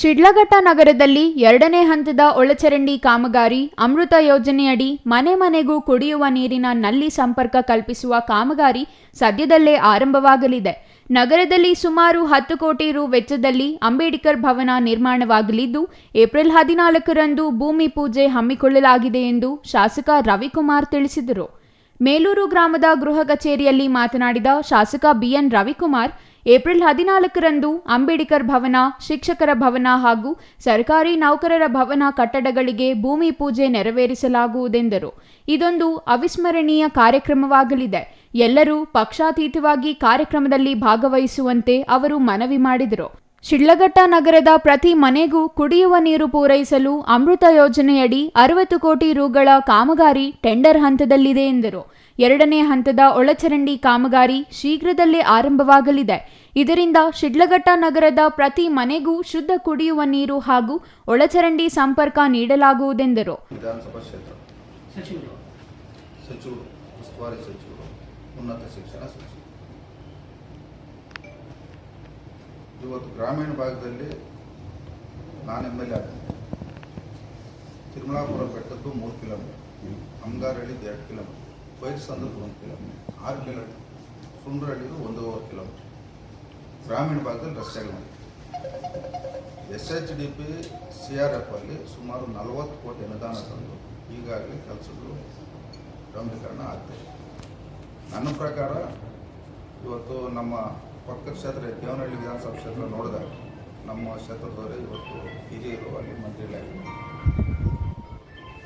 ಶಿಡ್ಲಘಟ್ಟ ನಗರದಲ್ಲಿ ಎರಡನೇ ಹಂತದ ಒಳಚರಂಡಿ ಕಾಮಗಾರಿ, ಅಮೃತ ಯೋಜನೆಯಡಿ ಮನೆ ಮನೆಗೂ ಕುಡಿಯುವ ನೀರಿನ ನಲ್ಲಿ ಸಂಪರ್ಕ ಕಲ್ಪಿಸುವ ಕಾಮಗಾರಿ ಸದ್ಯದಲ್ಲೇ ಆರಂಭವಾಗಲಿದೆ. ನಗರದಲ್ಲಿ ಸುಮಾರು ಹತ್ತು ಕೋಟಿ ರು ವೆಚ್ಚದಲ್ಲಿ ಅಂಬೇಡ್ಕರ್ ಭವನ ನಿರ್ಮಾಣವಾಗಲಿದ್ದು, ಏಪ್ರಿಲ್ ಹದಿನಾಲ್ಕರಂದು ಭೂಮಿ ಪೂಜೆ ಹಮ್ಮಿಕೊಳ್ಳಲಾಗಿದೆ ಎಂದು ಶಾಸಕ ರವಿಕುಮಾರ್ ತಿಳಿಸಿದರು. ಮೇಲೂರು ಗ್ರಾಮದ ಗೃಹ ಕಚೇರಿಯಲ್ಲಿ ಮಾತನಾಡಿದ ಶಾಸಕ ಬಿಎನ್ ರವಿಕುಮಾರ್, ಏಪ್ರಿಲ್ ಹದಿನಾಲ್ಕರಂದು ಅಂಬೇಡ್ಕರ್ ಭವನ, ಶಿಕ್ಷಕರ ಭವನ ಹಾಗೂ ಸರ್ಕಾರಿ ನೌಕರರ ಭವನ ಕಟ್ಟಡಗಳಿಗೆ ಭೂಮಿ ಪೂಜೆ ನೆರವೇರಿಸಲಾಗುವುದೆಂದರು. ಇದೊಂದು ಅವಿಸ್ಮರಣೀಯ ಕಾರ್ಯಕ್ರಮವಾಗಲಿದೆ. ಎಲ್ಲರೂ ಪಕ್ಷಾತೀತವಾಗಿ ಕಾರ್ಯಕ್ರಮದಲ್ಲಿ ಭಾಗವಹಿಸುವಂತೆ ಅವರು ಮನವಿ ಮಾಡಿದರು. ಶಿಡ್ಲಘಟ್ಟ ನಗರದ ಪ್ರತಿ ಮನೆಗೂ ಕುಡಿಯುವ ನೀರು ಪೂರೈಸಲು ಅಮೃತ ಯೋಜನೆಯಡಿ ಅರವತ್ತು ಕೋಟಿ ರುಗಳ ಕಾಮಗಾರಿ ಟೆಂಡರ್ ಹಂತದಲ್ಲಿದೆ ಎಂದರು. ಎರಡನೇ ಹಂತದ ಒಳಚರಂಡಿ ಕಾಮಗಾರಿ ಶೀಘ್ರದಲ್ಲೇ ಆರಂಭವಾಗಲಿದೆ. ಇದರಿಂದ ಶಿಡ್ಲಘಟ್ಟ ನಗರದ ಪ್ರತಿ ಮನೆಗೂ ಶುದ್ಧ ಕುಡಿಯುವ ನೀರು ಹಾಗೂ ಒಳಚರಂಡಿ ಸಂಪರ್ಕ ನೀಡಲಾಗುವುದೆಂದರು. ಇವತ್ತು ಗ್ರಾಮೀಣ ಭಾಗದಲ್ಲಿ ನಾನು ಎಂ ಎಲ್ ಎ ಆಗಿದ್ದೆ ತಿರುಮಲಾಪುರ ಬೆಟ್ಟದ್ದು ಮೂರು ಕಿಲೋಮೀಟರ್. ಅಂಗಾರಹಳ್ಳಿದು ಎರಡು ಕಿಲೋಮೀಟರ್. ಬೈಲ್ಸಂದ್ರದ್ದು ಒಂದು ಕಿಲೋಮೀಟರ್. ಆರು ಕಿಲೋಮೀಟರ್. ಸುಂಡ್ರಹಳ್ಳಿದು ಒಂದೂವರೆ ಕಿಲೋಮೀಟರ್. ಗ್ರಾಮೀಣ ಭಾಗದಲ್ಲಿ ರಸ್ತೆಗಳು S H D P C R F ಅಲ್ಲಿ ಸುಮಾರು ನಲವತ್ತು ಕೋಟಿ ಅನುದಾನ ತಂದು ಈಗಾಗಲೇ ಕೆಲಸಗಳು ಗಂಭೀಕರಣ ಆಗ್ತದೆ ನನ್ನ ಪ್ರಕಾರ ಇವತ್ತು ನಮ್ಮ ಪಕ್ಕ ಕ್ಷೇತ್ರ, ದೇವನಹಳ್ಳಿ ವಿಧಾನಸಭಾ ಕ್ಷೇತ್ರ ನೋಡಿದಾಗ ನಮ್ಮ ಕ್ಷೇತ್ರದವರೇ ಇವತ್ತು ಹಿರಿಯರು, ಅಲ್ಲಿ ಮಂತ್ರಿಗಳಾಗಿದ್ದಾರೆ.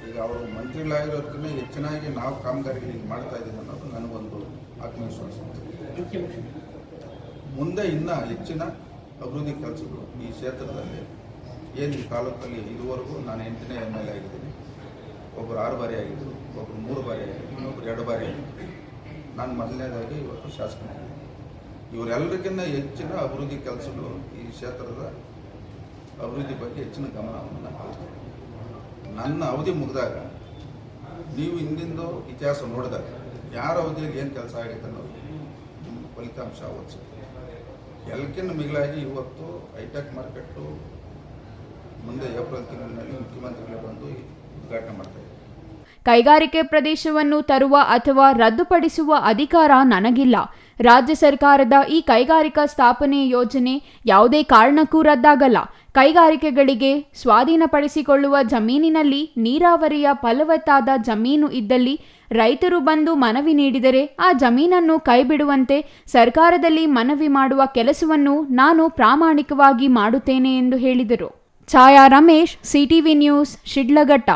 ಈಗ ಅವರು ಮಂತ್ರಿಗಳಾಗಿರೋದಕ್ಕಿಂತ ಹೆಚ್ಚಿನಾಗಿ ನಾವು ಕಾಮಗಾರಿಗಳು ಮಾಡ್ತಾ ಇದ್ದೀವಿ ಅನ್ನೋದು ನನಗೊಂದು ಆತ್ಮವಿಶ್ವಾಸ. ಮುಂದೆ ಇನ್ನೂ ಹೆಚ್ಚಿನ ಅಭಿವೃದ್ಧಿ ಕೆಲಸಗಳು ಈ ಕ್ಷೇತ್ರದಲ್ಲಿ ಏನು ಈ ತಾಲೂಕಲ್ಲಿ ಇದುವರೆಗೂ ನಾನು ಎಂಟನೇ ಎಂ ಎಲ್ ಎ ಆಗಿದ್ದೀನಿ ಒಬ್ಬರು ಆರು ಬಾರಿ ಆಗಿದ್ದರು ಒಬ್ಬರು ಮೂರು ಬಾರಿ ಆಗಿದ್ದರು ಇನ್ನೊಬ್ರು ಎರಡು ಬಾರಿ ಆಗಿದ್ದರು ನಾನು ಮೊದಲನೇದಾಗಿ ಇವತ್ತು ಶಾಸಕನಾಗಿದ್ದೀನಿ ಇವರೆಲ್ಲರಿಗಿಂತ ಹೆಚ್ಚಿನ ಅಭಿವೃದ್ಧಿ ಕೆಲಸಗಳು ಈ ಕ್ಷೇತ್ರದ ಅಭಿವೃದ್ಧಿ ಬಗ್ಗೆ ಹೆಚ್ಚಿನ ಗಮನವನ್ನು ನಾನು. ನನ್ನ ಅವಧಿ ಮುಗಿದಾಗ, ನೀವು ಹಿಂದಿಂದು ಇತಿಹಾಸ ನೋಡಿದಾಗ ಯಾರ ಅವಧಿಯಲ್ಲಿ ಏನು ಕೆಲಸ ಆಗೈತೆ ಅನ್ನೋದು ನಿಮ್ಮ ಫಲಿತಾಂಶ ಓದಿಸುತ್ತೆ ಎಲ್ಲಕ್ಕಿಂತ ಮಿಗಿಲಾಗಿ ಇವತ್ತು ಹೈಟೆಕ್ ಮಾರ್ಕೆಟು ಮುಂದೆ ಏಪ್ರಿಲ್ ತಿಂಗಳಿನಲ್ಲಿ ಮುಖ್ಯಮಂತ್ರಿಗಳು ಬಂದು ಉದ್ಘಾಟನೆ ಮಾಡ್ತಾರೆ ಕೈಗಾರಿಕೆ ಪ್ರದೇಶವನ್ನು ತರುವ ಅಥವಾ ರದ್ದುಪಡಿಸುವ ಅಧಿಕಾರ ನನಗಿಲ್ಲ. ರಾಜ್ಯ ಸರ್ಕಾರದ ಈ ಕೈಗಾರಿಕಾ ಸ್ಥಾಪನೆ ಯೋಜನೆ ಯಾವುದೇ ಕಾರಣಕ್ಕೂ ರದ್ದಾಗಲ್ಲ. ಕೈಗಾರಿಕೆಗಳಿಗೆ ಸ್ವಾಧೀನಪಡಿಸಿಕೊಳ್ಳುವ ಜಮೀನಿನಲ್ಲಿ ನೀರಾವರಿಯ ಫಲವತ್ತಾದ ಜಮೀನು ಇದ್ದಲ್ಲಿ ರೈತರು ಬಂದು ಮನವಿ ನೀಡಿದರೆ ಆ ಜಮೀನನ್ನು ಕೈಬಿಡುವಂತೆ ಸರ್ಕಾರದಲ್ಲಿ ಮನವಿ ಮಾಡುವ ಕೆಲಸವನ್ನು ನಾನು ಪ್ರಾಮಾಣಿಕವಾಗಿ ಮಾಡುತ್ತೇನೆ ಎಂದು ಹೇಳಿದರು. Chhaya Ramesh, CTV news, Shidlaghatta.